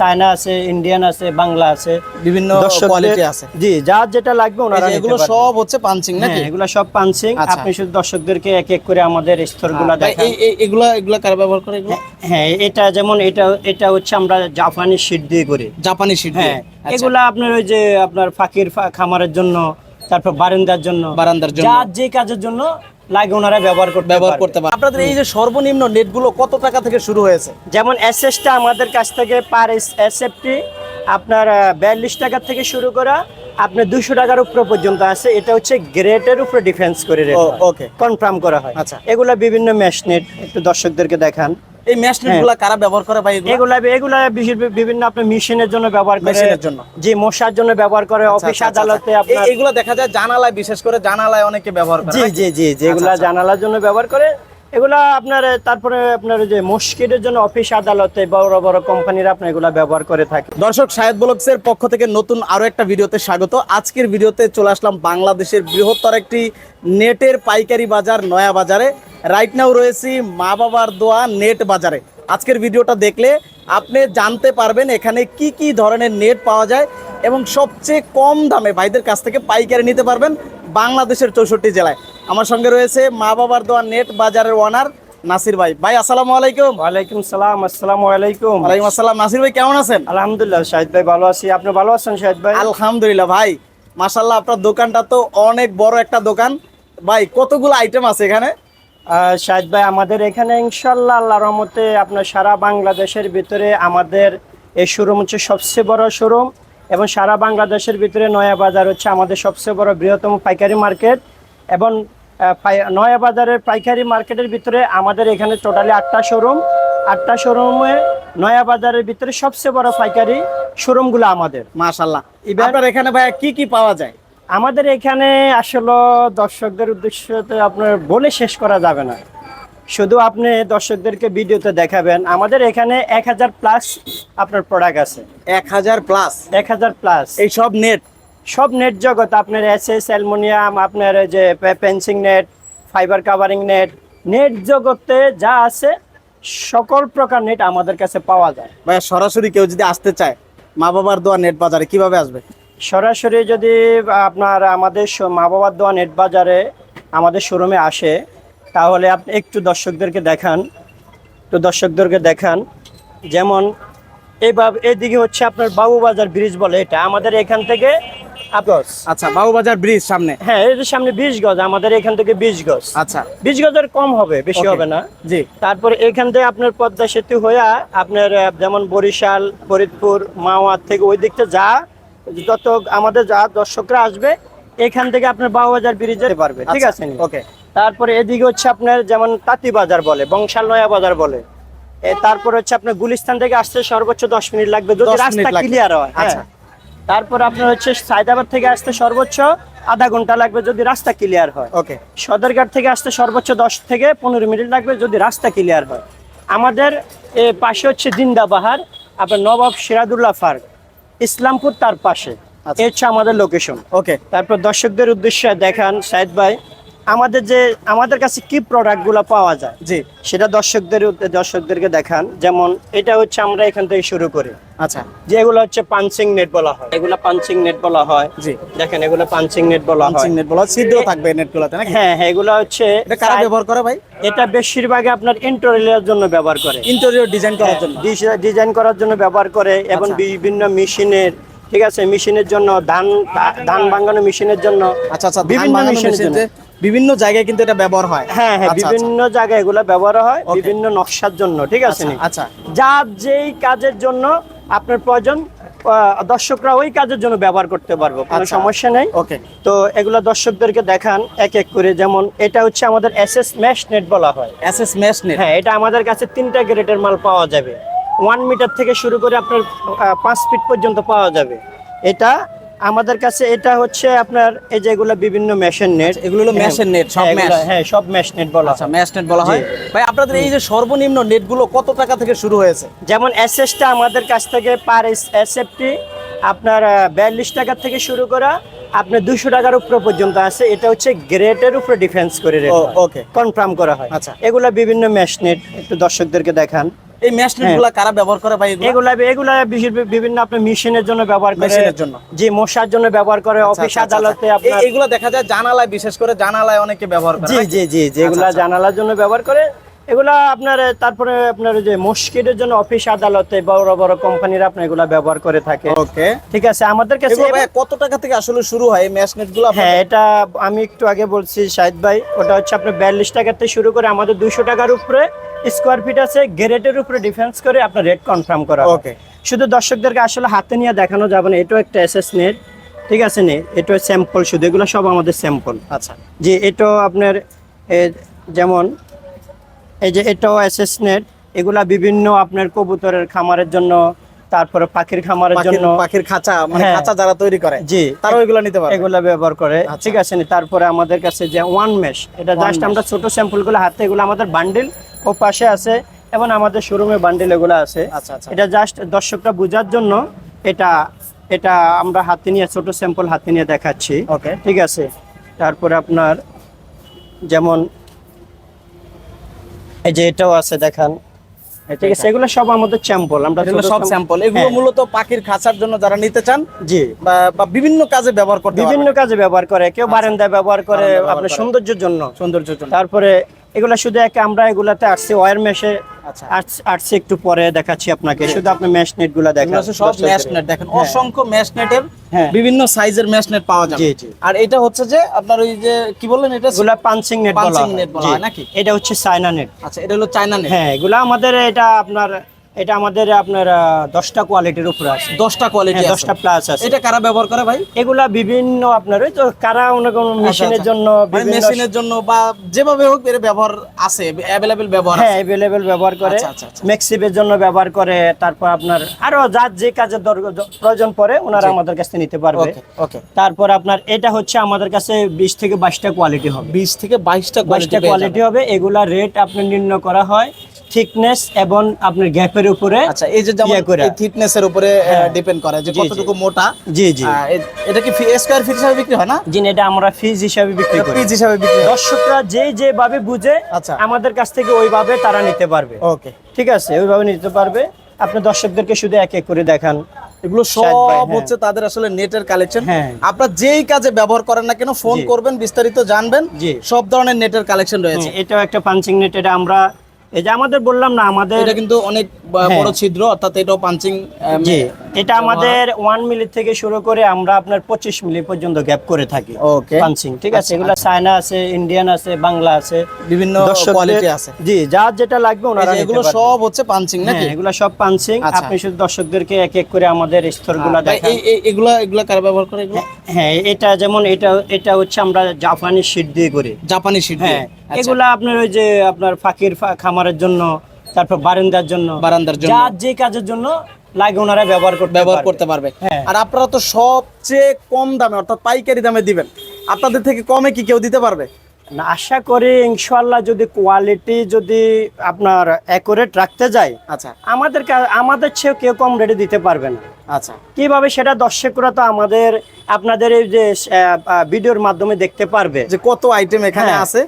China আছে Indian আছে বাংলা আছে বিভিন্ন কোয়ালিটি আছে। জি যার যেটা লাগবে ওনারা এগুলো সব হচ্ছে পাঞ্চিং নাকি? হ্যাঁ, এগুলো সব পাঞ্চিং আচ্ছা। আপনি শুধু দর্শকদেরকে এক এক করে আমাদের স্তরগুলো ভাই, দেখান। এগুলা এগুলা কারা ব্যবহার করে এগুলো? হ্যাঁ এটা যেমন এটা এটা হচ্ছে আমরা জাপানি শীট দিয়ে করি। জাপানি শীট হ্যাঁ এগুলা আপনার ওই যে আপনার ফাঁকির খামারের জন্য তারপর বারান্দার জন্য। বারান্দার জন্য। যার যে কাজের জন্য লাগে ওনারা ব্যবহার করতে ব্যবহার করতে পারে আপনাদের এই যে সর্বনিম্ন নেটগুলো কত টাকা থেকে শুরু হয়েছে? যেমন এসএসটা আমাদের কাছ থেকে পার এসএফটি আপনার বিয়াল্লিশ টাকা থেকে শুরু করা আপনার দুশো টাকার উপরে পর্যন্ত আছে এটা হচ্ছে গ্রেটের উপরে ডিফেন্স করে ওকে কনফার্ম করা হয় আচ্ছা। এগুলা বিভিন্ন ম্যাশনেট একটু দর্শকদেরকে দেখান এই নেটগুলো কারা ব্যবহার করে ভাই এগুলা এগুলা বিভিন্ন আপনার মেশিনের জন্য ব্যবহার করে মেশিনের জন্য। জি মশার জন্য ব্যবহার করে অফিস আচ্ছা, আচ্ছা, আদালতে আচ্ছা। আপনার এগুলো দেখা যায় জানালায় বিশেষ করে জানালায় অনেকে ব্যবহার করে জি জি জি যেগুলা। জানালার জন্য ব্যবহার করে এগুলা আপনার, তারপরে আপনার যে মস্কিটের জন্য অফিস আদালতে বড় বড় কোম্পানিরা আপনার এগুলা ব্যবহার করে থাকে। দর্শক শাহেদ ব্লগসের পক্ষ থেকে নতুন আরও একটা ভিডিওতে স্বাগত। আজকের ভিডিওতে চলে আসলাম বাংলাদেশের বৃহত্তর একটি নেটের পাইকারি বাজার, নয়া বাজারে। রাইট নাও রয়েছি মা বাবার দোয়া নেট বাজারে। আজকের ভিডিওটা দেখলে আপনি জানতে পারবেন এখানে কি কি ধরনের নেট পাওয়া যায় এবং সবচেয়ে কম দামে ভাইদের কাছ থেকে পাইকারি নিতে পারবেন বাংলাদেশের চৌষট্টি জেলায়। আমার সঙ্গে রয়েছে মা বাবার দোয়া নেট বাজারের ওনার নাসির ভাই। ভাই আসসালামু আলাইকুম। ওয়ালাইকুম সালাম আসসালামু আলাইকুম। ওয়ালাইকুম আসসালাম। নাসির ভাই কেমন আছেন? আলহামদুলিল্লাহ শাহিদ ভাই ভালো আছি। আপনি ভালো আছেন শাহিদ ভাই? আলহামদুলিল্লাহ ভাই মাশাল্লাহ আপনার দোকানটা তো অনেক বড় একটা দোকান। ভাই কতগুলো আইটেম আছে এখানে? শাহিদ ভাই আমাদের এখানে ইনশাল্লাহ আল্লাহর রহমতে আপনার সারা বাংলাদেশের ভিতরে আমাদের এই শোরুম হচ্ছে সবচেয়ে বড় শোরুম এবং সারা বাংলাদেশের ভিতরে নয়া বাজার হচ্ছে আমাদের সবচেয়ে বড় বৃহত্তম পাইকারি মার্কেট এবং নয়া বাজারের পাইকারি মার্কেটের ভিতরে আমাদের এখানে টোটালি আটটা শোরুম আটটা শোরুমে নয়া বাজারের ভিতরে সবচেয়ে বড় পাইকারি শোরুমগুলো আমাদের। মাশাল্লাহ এবার- এখানে ভাই কি কি পাওয়া যায়? আমাদের এখানে আসলে দর্শকদের উদ্দেশ্যতে আপনার বলে শেষ করা যাবে না। শুধু আপনি দর্শকদেরকে ভিডিওতে দেখাবেন। আমাদের এখানে এক হাজার প্লাস আপনার প্রোডাক্ট আছে। এক হাজার প্লাস এক হাজার প্লাস এই সব নেট সব নেট জগৎ আপনার এস এস অ্যালমোনিয়াম আপনার যে fencing net fibre covering net net জগতে যা আছে সকল প্রকার নেট আমাদের কাছে পাওয়া যায়। ভাই সরাসরি কেউ যদি আসতে চায় মা বাবার দোয়া নেট বাজারে কীভাবে আসবে? সরাসরি যদি আপনার আমাদের মা বাবার দোয়া নেট বাজারে আমাদের শোরুমে আসে তাহলে আপনি একটু দর্শকদেরকে দেখান একটু দর্শকদেরকে দেখান। যেমন এইভাবে এদিকে হচ্ছে আপনার বাবুবাজার ব্রিজ বলে এটা। আমাদের এখান থেকে আচ্ছা বাবুবাজার ব্রিজ সামনে। হ্যাঁ এর সামনে বিশ গজ আমাদের এখান থেকে বিশ গজ। আচ্ছা। বিশ গজের কম হবে বেশি হবে না। জি। তারপরে এখান থেকে আপনার পদ্মা সেতু হয়ে আপনার যেমন বরিশাল ফরিদপুর মাওয়ার থেকে ওই দিকটা যা যত আমাদের যা দর্শকরা আসবে এখান থেকে আপনার বাবুবাজার ব্রিজে যেতে পারবে। ঠিক আছে? ওকে তারপরে এদিকে হচ্ছে আপনার যেমন তাঁতি বাজার বলে বংশাল নয়া বাজার বলে। তারপর হচ্ছে আপনার গুলিস্তান থেকে আসতে সর্বোচ্চ দশ মিনিট লাগবে। যদি 10 রাস্তা ক্লিয়ার হয় আচ্ছা। তারপর আপনার হচ্ছে সায়দাবাদ থেকে আসতে সর্বোচ্চ আধা ঘণ্টা লাগবে যদি রাস্তা ক্লিয়ার হয়। ওকে সদরঘাট থেকে আসতে সর্বোচ্চ দশ থেকে পনেরো মিনিট লাগবে যদি রাস্তা ক্লিয়ার হয়। আমাদের এ, পাশে হচ্ছে জিন্দাবাহার আপনার নবাব সিরাদুল্লাহ ফার্ক। ইসলামপুর তার পাশে। আচ্ছা। এ হচ্ছে আমাদের লোকেশন ওকে তারপর দর্শকদের উদ্দেশ্যে দেখান সাইদ ভাই। আমাদের যে আমাদের কাছে কি প্রোডাক্টগুলো পাওয়া যায়? জি। সেটা দর্শকদের দর্শকদেরকে দেখান। যেমন এটা হচ্ছে আমরা এখান থেকে শুরু করি। আচ্ছা। যেগুলো হচ্ছে পাঞ্চিং নেট বলা হয়। এগুলো পাঞ্চিং নেট বলা হয়। জি। দেখেন এগুলো পাঞ্চিং নেট বলা হয়। পাঞ্চিং নেট বলা ছিদ্র থাকবে নেটগুলোতে নাকি? হ্যাঁ হ্যাঁ এগুলো হচ্ছে এটা কারা ব্যবহার করে ভাই? এটা বেশিরভাগ আপনার ইন্টোরিয়ার জন্য ব্যবহার করে। ইন্টেরিয়র ডিজাইন করার জন্য। ডিজাইন করার জন্য ব্যবহার করে এবং আচ্ছা। বিভিন্ন মেশিনের ঠিক আছে? মেশিনের জন্য ধান ধান ভাঙানো মেশিনের জন্য আচ্ছা আচ্ছা বিভিন্ন মেশিনের জন্য। বিভিন্ন জায়গায় কিন্তু এটা ব্যবহার হয়। হ্যাঁ হ্যাঁ আচ্ছা, বিভিন্ন জায়গায় এগুলো ব্যবহার হয় বিভিন্ন নকশার জন্য ঠিক আছে নি? আচ্ছা। যার যেই কাজের জন্য আপনার প্রয়োজন দর্শকরা ওই কাজের জন্য ব্যবহার করতে পারব কোনো আচ্ছা। সমস্যা নেই। ওকে তো এগুলো দর্শকদেরকে দেখান এক এক করে যেমন এটা হচ্ছে আমাদের এস এস ম্যাশ নেট বলা হয়। এসএস ম্যাশ নেট হ্যাঁ এটা আমাদের কাছে তিনটা গ্রেডের মাল পাওয়া যাবে। ওয়ান মিটার থেকে শুরু করে আপনার পাঁচ ফিট পর্যন্ত পাওয়া যাবে। এটা আমাদের কাছে এটা হচ্ছে আপনার এই যেগুলো বিভিন্ন মেশিন নেট এগুলো হলো মেশের নেট সব মেশ হ্যাঁ সব মেশ নেট বলা আচ্ছা। মেশ নেট বলা হয়। ভাই আপনাদের এই যে সর্বনিম্ন নেটগুলো কত টাকা থেকে শুরু হয়েছে? যেমন এসএসটা আমাদের কাছ থেকে পার এসএফটি আপনার বিয়াল্লিশ টাকা থেকে শুরু করা আপনার দুশো টাকার উপরে পর্যন্ত আছে। এটা হচ্ছে গ্রেটের উপরে ডিফেন্স করে ও, okay. কনফার্ম করা হয়। আচ্ছা। এগুলা বিভিন্ন মেশনেট একটু দর্শকদেরকে দেখান। এই ম্যাশ নেট কারা ব্যবহার করে ভাই এগুলা এগুলা বিভিন্ন আপনার মেশিনের জন্য ব্যবহার করে মেশিনের জন্য জি মশার জন্য ব্যবহার করে অফিস আচ্ছা, আচ্ছা, আদালতে আচ্ছা। আপনার এগুলো দেখা যায় জানালায় বিশেষ করে জানালায় অনেকে ব্যবহার করে জি জি জি জি যেগুলা আচ্ছা। জানালার জন্য ব্যবহার করে এগুলা আপনার তারপরে আপনার যে মস্কিটের জন্য অফিস আদালতে বড় বড় কোম্পানিরা আপনার এগুলা ব্যবহার করে থাকে। ওকে। ঠিক আছে আমাদের কাছে কত টাকা থেকে আসলে শুরু হয় এই ম্যাশ নেটগুলো হ্যাঁ এটা আমি একটু আগে বলছি শাহিদ ভাই ওটা হচ্ছে আপনার বিয়াল্লিশ টাকা থেকে শুরু করে আমাদের দুইশো টাকার উপরে স্কোয়ার ফিট আছে গ্রেডের উপরে ডিফেন্স করে আপনার রেট কনফার্ম করা ওকে। শুধু দর্শকদেরকে আসলে হাতে নিয়ে দেখানো যাবে না এটাও একটা এসএস নেট ঠিক আছে নে? এটা স্যাম্পল শুধু এগুলো সব আমাদের স্যাম্পল আচ্ছা। যে এটাও আপনার যেমন এই যে এটাও এসএস নেট এগুলা বিভিন্ন আপনার কবুতরের খামারের জন্য তারপরে পাখির খামারের জন্য। পাখির খাঁচা মানে হ্যাঁ। খাঁচা যারা তৈরি করে জি। তারাও এগুলো নিতে পারে এগুলা ব্যবহার করে। আচ্ছা। ঠিক আছে নি তারপরে আমাদের কাছে যে ওয়ান মেশ এটা জাস্ট আমরা ছোট স্যাম্পলগুলো হাতে এগুলো আমাদের বান্ডিল ও পাশে আছে এবং আমাদের শোরুমে বান্ডিল এগুলো আছে। আচ্ছা আচ্ছা। এটা জাস্ট দর্শকরা বোঝার জন্য এটা এটা আমরা হাতে নিয়ে ছোট স্যাম্পল হাতে নিয়ে দেখাচ্ছি। ওকে ঠিক আছে? তারপরে আপনার যেমন এই যে এটাও আছে দেখান। ঠিক আছে এগুলো সব আমাদের স্যাম্পল আমরা সব স্যাম্পল এগুলো হ্যাঁ। মূলত পাখির খাঁচার জন্য যারা নিতে চান জি। বা বা বিভিন্ন কাজে ব্যবহার করে বিভিন্ন কাজে ব্যবহার করে কেউ বারান্দায় ব্যবহার করে আপনার সৌন্দর্যের জন্য। সৌন্দর্যের জন্য। তারপরে এগুলা শুধু এক আমরা এগুলাতে আসছি ওয়ার মেশে আসছে একটু পরে দেখাচ্ছি আপনাকে। শুধু আপনি ম্যাশ নেটগুলা দেখেন। সব ম্যাশ নেট দেখেন। হ্যাঁ। অসংখ্য ম্যাশ নেটের। বিভিন্ন সাইজের ম্যাশ নেট পাওয়া যায় আর এটা হচ্ছে যে আপনার ওই যে কি বললেন এটা? এগুলা পাঞ্চিং নেট বলা হয়। নাকি? এটা হচ্ছে চায়না নেট আচ্ছা এটা হলো চায়না নেট হ্যাঁ এগুলা আমাদের এটা আপনার এটা আমাদের আপনার দশটা কোয়ালিটির উপরে আছে। দশটা কোয়ালিটি হ্যাঁ, দশটা প্লাস আছে। এটা কারা ব্যবহার করে ভাই? এগুলা বিভিন্ন আপনার ওই তো কারা কোনো মেশিনের জন্য মানে মেশিনের জন্য বা যেভাবে হোক এর ব্যবহার আছে অ্যাভেলেবেল ব্যবহার হ্যাঁ অ্যাভেলেবেল ব্যবহার করে। আচ্ছা, আচ্ছা, আচ্ছা। মেক্সিপের জন্য ব্যবহার করে তারপর আপনার আরও যার যে কাজের প্রয়োজন পড়ে ওনারা আমাদের কাছে নিতে পারবে। ওকে তারপর আপনার এটা হচ্ছে আমাদের কাছে বিশ থেকে বাইশটা কোয়ালিটি হবে। 20 থেকে 22টা বাইশটা কোয়ালিটি হবে। এগুলা রেট আপনার নির্ণয় করা হয়। থিকনেস এবং আপনার গ্যাপের উপরে আচ্ছা এই যে যেমন ইয়ে থিকনেস এর উপরে ডিপেন্ড করে যে। কতটুকু মোটা। জি জি। এটা কি স্কয়ার ফিট হিসাবে বিক্রি হয় না? জি এটা আমরা ফিজ হিসাবে বিক্রি করি। পিস হিসাবে বিক্রি হয়। দর্শকরা যে যেভাবে বুঝে আচ্ছা। আমাদের কাছ থেকে ওইভাবে তারা নিতে পারবে। ওকে ঠিক আছে ওইভাবে নিতে পারবে। আপনি দর্শকদেরকে শুধু এক এক করে দেখান। এগুলো সব হ্যাঁ। হচ্ছে তাদের আসলে নেটের কালেকশন আপনারা যেই কাজে ব্যবহার করেন না কেন ফোন করবেন বিস্তারিত জানবেন। সব ধরনের নেটের কালেকশন রয়েছে। হ্যাঁ, এটাও একটা পাঞ্চিং নেট এটা আমরা এই যে আমাদের বললাম না আমাদের এটা কিন্তু অনেক। বড় ছিদ্র অর্থাৎ এটাও পাঞ্চিং এটা আমাদের ওয়ান মিলি থেকে শুরু করে আমরা আপনার পঁচিশ মিলি পর্যন্ত গ্যাপ করে থাকি। ওকে পাঞ্চিং ঠিক আছে? আচ্ছা, এগুলো চায়না আছে ইন্ডিয়ান আছে বাংলা আছে। বিভিন্ন কোয়ালিটি আছে। জি যার যেটা লাগবে ওনারা এগুলো সব হচ্ছে পাঞ্চিং নাকি? হ্যাঁ এগুলো সব পাঞ্চিং আচ্ছা। আপনি শুধু দর্শকদেরকে এক এক করে আমাদের স্তরগুলো এই এই- এগুলা এগুলা কারা ব্যবহার করে হ্যাঁ এটা যেমন এটা এটা হচ্ছে আমরা জাপানি শীট দিয়ে করি। জাপানি শিট হ্যাঁ এগুলা আপনার ওই যে আপনার ফাঁকির খামারের জন্য তারপর বারান্দার জন্য। বারান্দার জন্য। যার যে কাজের জন্য লাগে ওনারা ব্যবহার করতে ব্যবহার করতে পারবে। হ্যাঁ। আর আপনারা তো সবচেয়ে কম দামে অর্থাৎ পাইকারি দামে দিবেন। আপনাদের থেকে কমে কি কেউ দিতে পারবে? না, আশা করি ইনশাল্লাহ যদি কোয়ালিটি যদি আপনার অ্যাকুরেট রাখতে যায় আচ্ছা। আমাদের আমাদের চেয়েও কেউ কম রেটে দিতে পারবে না। আচ্ছা। কীভাবে সেটা দর্শকরা তো আমাদের আপনাদের এই যে ভিডিওর মাধ্যমে দেখতে পারবে। যে কত আইটেম এখানে হ্যাঁ। আছে।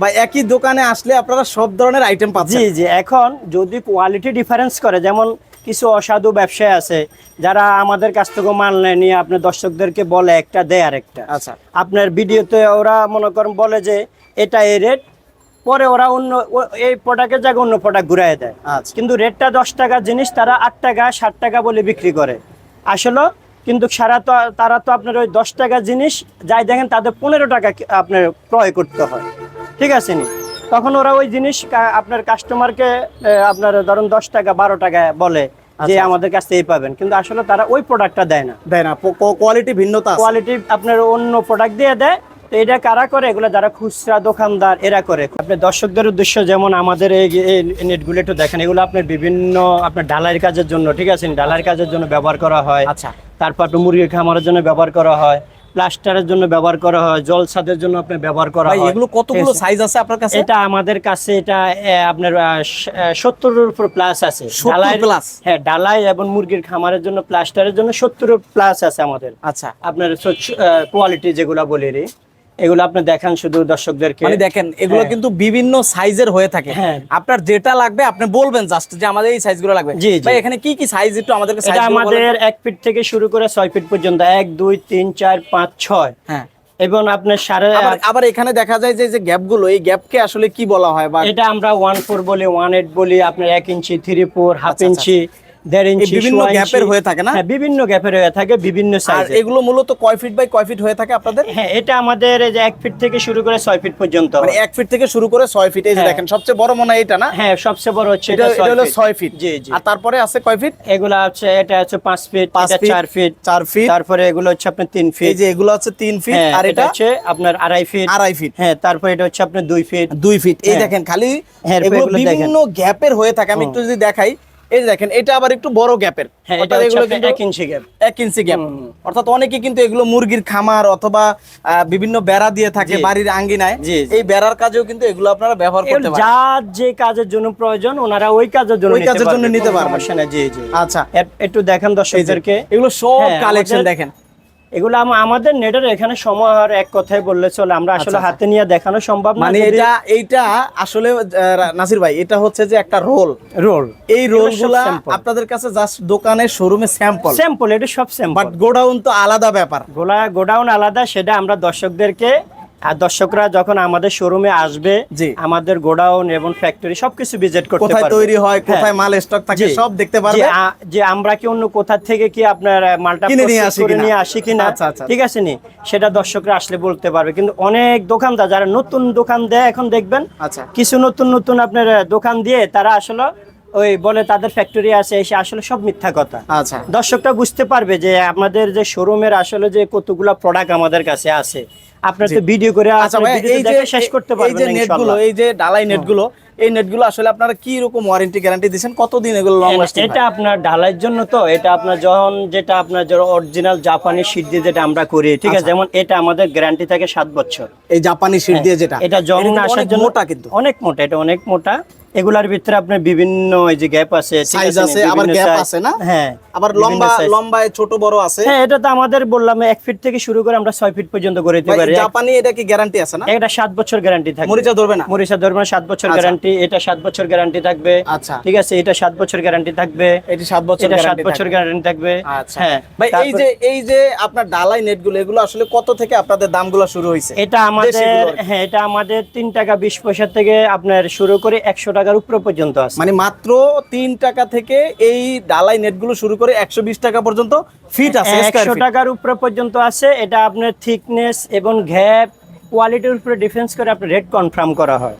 বা একই দোকানে আসলে আপনারা সব ধরনের আইটেম পাচ্ছেন। জি জি। এখন যদি কোয়ালিটি ডিফারেন্স করে যেমন কিছু অসাধু ব্যবসায়ী আছে যারা আমাদের কাছ থেকে মাল নেয় নিয়ে আপনার দর্শকদেরকে বলে একটা দেয় আর একটা আচ্ছা। আপনার ভিডিওতে ওরা মনে করেন বলে যে এটা এই রেট পরে ওরা অন্য এই প্রোডাক্টের জায়গায় অন্য প্রোডাক্ট ঘুরাই দেয়। আচ্ছা। কিন্তু রেটটা দশ টাকার জিনিস তারা আট টাকা ষাট টাকা বলে বিক্রি করে। আসলে কিন্তু সারা তো তারা তো আপনার ওই দশ টাকা জিনিস যাই দেখেন তাদের পনেরো টাকা আপনার ক্রয় করতে হয়। ঠিক আছে নি? তখন ওরা ওই জিনিস আপনার কাস্টমারকে আপনার ধরুন দশ টাকা বারো টাকা বলে যে আচ্ছা। আমাদের কাছ থেকে পাবেন। কিন্তু আসলে তারা ওই প্রোডাক্টটা দেয় না। দেয় না। কোয়ালিটি ভিন্নতা কোয়ালিটি আপনার অন্য প্রোডাক্ট দিয়ে দেয়। তো এটা কারা করে? এগুলো যারা খুচরা দোকানদার এরা করে। আপনি দর্শকদের উদ্দেশ্য যেমন আমাদের এই এই নেটগুলো একটু দেখেন এগুলো আপনার বিভিন্ন আপনার ডালাইয়ের কাজের জন্য ঠিক আছে ডালাইয়ের কাজের জন্য ব্যবহার করা হয়। আচ্ছা। তারপর মুরগির খামারের জন্য ব্যবহার করা হয়। প্লাস্টারের জন্য ব্যবহার করা হয় জল ছাদের জন্য আপনার ব্যবহার করা হয়। এগুলো কতগুলো সাইজ আছে? আপনার কাছে? এটা আমাদের কাছে এটা আপনার সত্তরের উপর প্লাস আছে। ঢালাই প্লাস হ্যাঁ ডালাই এবং মুরগির খামারের জন্য প্লাস্টারের জন্য সত্তর প্লাস আছে আমাদের। আচ্ছা। আপনার কোয়ালিটি যেগুলো বলি রে। এগুলো আপনি দেখান শুধু দর্শকদেরকে। মানে দেখেন এগুলো হ্যাঁ। কিন্তু বিভিন্ন সাইজের হয়ে থাকে। হ্যাঁ। আপনার যেটা লাগবে আপনি বলবেন জাস্ট যে আমাদের এই সাইজগুলো লাগবে। জি। ভাই এখানে কি কি সাইজ একটু আমাদেরকে এটা সাইজ আমাদের এক ফিট থেকে শুরু করে ছয় ফিট পর্যন্ত এক দুই তিন চার পাঁচ ছয়। হ্যাঁ। এবং আপনার সাড়ে আবার এখানে দেখা যায় যে যে গ্যাপগুলো এই গ্যাপকে আসলে কি বলা হয় বা এটা আমরা ওয়ান ফোর বলি ওয়ান এইট বলি আপনার এক ইঞ্চি থ্রি ফোর হাফ আচ্ছা, ইঞ্চি। দেড় ইঞ্চি বিভিন্ন গ্যাপের হয়ে থাকে না? হ্যাঁ বিভিন্ন গ্যাপের হয়ে থাকে বিভিন্ন সাইজে এগুলো মূলত কয় ফিট বাই কয় ফিট হয়ে থাকে আপনাদের? হ্যাঁ এটা আমাদের যে এক ফিট থেকে শুরু করে ছয় ফিট পর্যন্ত। মানে এক ফিট থেকে শুরু করে ছয় ফিট এই যে হ্যাঁ। দেখেন সবচেয়ে বড় মনে হয় এটা না? হ্যাঁ সবচেয়ে বড় হচ্ছে এটা হলো ছয় ফিট জি জি। আর তারপরে আছে কয় ফিট এগুলা হচ্ছে এটা হচ্ছে পাঁচ ফিট পাঁচ চার ফিট চার ফিট তারপরে এগুলো হচ্ছে আপনার তিন এই যে এগুলো হচ্ছে তিন ফিট হ্যাঁ, আর এটা হচ্ছে আপনার আড়াই ফিট আড়াই ফিট হ্যাঁ তারপরে এটা হচ্ছে আপনার দুই ফিট দুই ফিট এই। দেখেন খালি এগুলো বিভিন্ন গ্যাপের হয়ে থাকে। আমি একটু যদি দেখাই এই দেখেন এটা আবার একটু বড় গ্যাপের। হ্যাঁ অর্থাৎ এগুলো কিন্তু এক ইঞ্চি গ্যাপ। এক ইঞ্চি গ্যাপ। অর্থাৎ অনেকে কিন্তু এগুলো মুরগির খামার অথবা বিভিন্ন বেড়া দিয়ে থাকে বাড়ির আঙ্গিনায়। এই বেড়ার কাজেও কিন্তু এগুলো আপনারা ব্যবহার করতে পারেন। যার যে কাজের জন্য প্রয়োজন ওনারা ওই কাজের জন্য ওই কাজের জন্য নিতে পারবেন। জি জি। আচ্ছা। একটু দেখেন দর্শকদেরকে। এগুলো সব হ্যাঁ, কালেকশন দেখেন। এগুলো আমাদের নেটের এখানে সময় আর এক কথায় বললে চলে। আমরা আসলে আচ্ছা। হাতে নিয়ে দেখানো সম্ভব মানে এটা এইটা আসলে নাসির ভাই এটা হচ্ছে যে একটা রোল। রোল। এই এগুলো রোল সবগুলা sample। আপনাদের কাছে জাস্ট দোকানে শোরুমে স্যাম্পল স্যাম্পল এটা সব স্যাম্পল বাট গোডাউন তো আলাদা ব্যাপার। গোলা গোডাউন আলাদা সেটা আমরা দর্শকদেরকে আর দর্শকরা যখন আমাদের শোরুমে আসবে আমাদের গোডাউন এবং ফ্যাক্টরি সবকিছু ভিজিট করতে পারবে। কোথায় তৈরি হয় কোথায় হ্যাঁ। মাল স্টক থাকে সব দেখতে পারবে। যে আমরা কি অন্য কোথা থেকে কি আপনার মালটা কিনে নিয়ে আসি কিনা? নিয়ে আসি কিনা আচ্ছা, আচ্ছা। ঠিক আছে নি? সেটা দর্শকরা আসলে বলতে পারবে। কিন্তু অনেক দোকানদার যারা নতুন দোকান দেয় এখন দেখবেন আচ্ছা। কিছু নতুন নতুন আপনার দোকান দিয়ে তারা আসলে ওই বলে তাদের ফ্যাক্টরি আছে এসে আসলে সব মিথ্যা কথা। আচ্ছা। দর্শকটা বুঝতে পারবে যে আমাদের যে শোরুমের আসলে যে কতগুলা প্রোডাক্ট আমাদের কাছে আছে। আপনার তো ভিডিও করে আচ্ছা এই যে শেষ করতে পারবেন এই যে নেটগুলো এই যে ডালাই নেটগুলো এই নেটগুলো আসলে আপনারা কি রকম ওয়ারেন্টি গ্যারান্টি দিবেন কতদিন এগুলো লং লাস্টিং এটা আপনার ঢালাইয়ের জন্য তো এটা আপনার যখন যেটা আপনার যে অরিজিনাল জাপানি শীট দিয়ে যেটা আমরা করি ঠিক আচ্ছা। আছে যেমন এটা আমাদের গ্যারান্টি থাকে সাত বছর। এই জাপানি শীট দিয়ে যেটা। এটা জং না আসার জন্য মোটা কিন্তু। অনেক মোটা এটা অনেক মোটা। এগুলার ভিতরে আপনার বিভিন্ন এই যে গ্যাপ আছে সাইজ আছে আবার গ্যাপ আছে না? হ্যাঁ আবার লম্বা লম্বায় ছোট বড় আছে? হ্যাঁ এটা তো আমাদের বললাম এক ফিট থেকে শুরু করে আমরা ছয় ফিট পর্যন্ত করে দিতে পারি। জাপানি এটা কি গ্যারান্টি আছে না? এটা সাত বছর গ্যারান্টি থাকবে। মরিচা ধরবে না? মরিচা ধরবে না, সাত বছর আচ্ছা। গ্যারান্টি এটা সাত বছর গ্যারান্টি থাকবে। আচ্ছা। ঠিক আছে এটা সাত বছর গ্যারান্টি থাকবে। এটি সাত বছর এটা সাত guarantee বছর গ্যারান্টি থাকবে। আচ্ছা। হ্যাঁ ভাই এই যে এই যে আপনার ডালাই নেটগুলো এগুলো আসলে কত থেকে আপনাদের দামগুলো শুরু হয়েছে এটা আমাদের। হ্যাঁ এটা আমাদের তিন টাকা বিশ পয়সা থেকে আপনার শুরু করে একশো টাকার উপরে পর্যন্ত আছে। মানে মাত্র তিন টাকা থেকে এই ডালাই নেটগুলো শুরু করে একশো বিশ টাকা পর্যন্ত ফিট আছে একশো টাকার উপরে পর্যন্ত আছে। এটা আপনার থিকনেস এবং ঘ্যাপ কোয়ালিটির উপরে ডিফেন্স করে আপনার রেট কনফার্ম করা হয়।